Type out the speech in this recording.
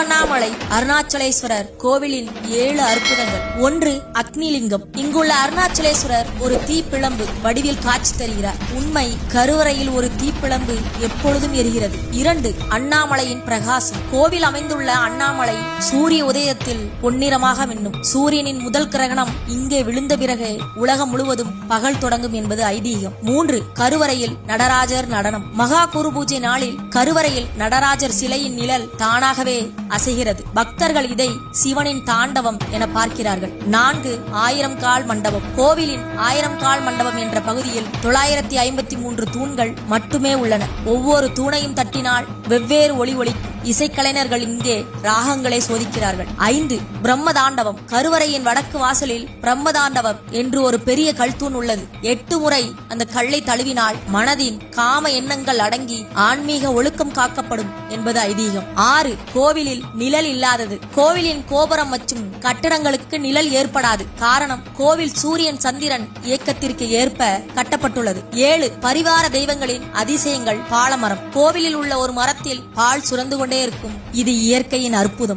திருவண்ணாமலை அருணாச்சலேஸ்வரர் கோவிலின் ஏழு அற்புதங்கள். ஒன்று அக்னிலிங்கம். இங்குள்ள அருணாச்சலேஸ்வரர் ஒரு தீப்பிழம்பு வடிவில் காட்சி தருகிறார். உண்மை கருவறையில் ஒரு தீப்பிழம்பு எப்பொழுதும் எரிகிறது. இரண்டு அண்ணாமலையின் பிரகாசம். கோவில் அமைந்துள்ள அண்ணாமலை சூரிய உதயத்தில் பொன்னிறமாக மின்னும். சூரியனின் முதல் கிரகணம் இங்கே விழுந்த பிறகு உலகம் முழுவதும் பகல் தொடங்கும் என்பது ஐதீகம். மூன்று கருவறையில் நடராஜர் நடனம். மகா குரு பூஜை நாளில் கருவறையில் நடராஜர் சிலையின் நிழல் தானாகவே அசைகிறது. பக்தர்கள் இதை சிவனின் தாண்டவம் என பார்க்கிறார்கள். நான்கு ஆயிரம் கால் மண்டபம். கோவிலின் ஆயிரம் கால் மண்டபம் என்ற பகுதியில் தொள்ளாயிரத்தி ஐம்பத்தி மூன்று தூண்கள் மட்டுமே உள்ளன. ஒவ்வொரு தூணையும் தட்டினால் வெவ்வேறு ஒளி ஒளிக்கும் இசைக்கலைஞர்கள் இங்கே ராகங்களை சோதிக்கிறார்கள். ஐந்து பிரம்மதாண்டவம். கருவறையின் வடக்கு வாசலில் பிரம்மதாண்டவம் என்று ஒரு பெரிய கல்தூண் உள்ளது. எட்டு முறை அந்த கல்லை தழுவினால் மனதின் காம எண்ணங்கள் அடங்கி ஆன்மீக ஒழுக்கம் காக்கப்படும் என்பது ஐதீகம். ஆறு கோவிலில் நிழல் இல்லாதது. கோவிலின் கோபுரம் மற்றும் கட்டடங்களுக்கு நிழல் ஏற்படாது. காரணம் கோவில் சூரியன் சந்திரன் இயக்கத்திற்கு ஏற்ப கட்டப்பட்டுள்ளது. ஏழு பரிவார தெய்வங்களின் அதிசயங்கள் பாலமரம். கோவிலில் உள்ள ஒரு மரத்தில் பால் சுரந்து கொண்டு இருக்கும். இது இயற்கையின் அற்புதம்.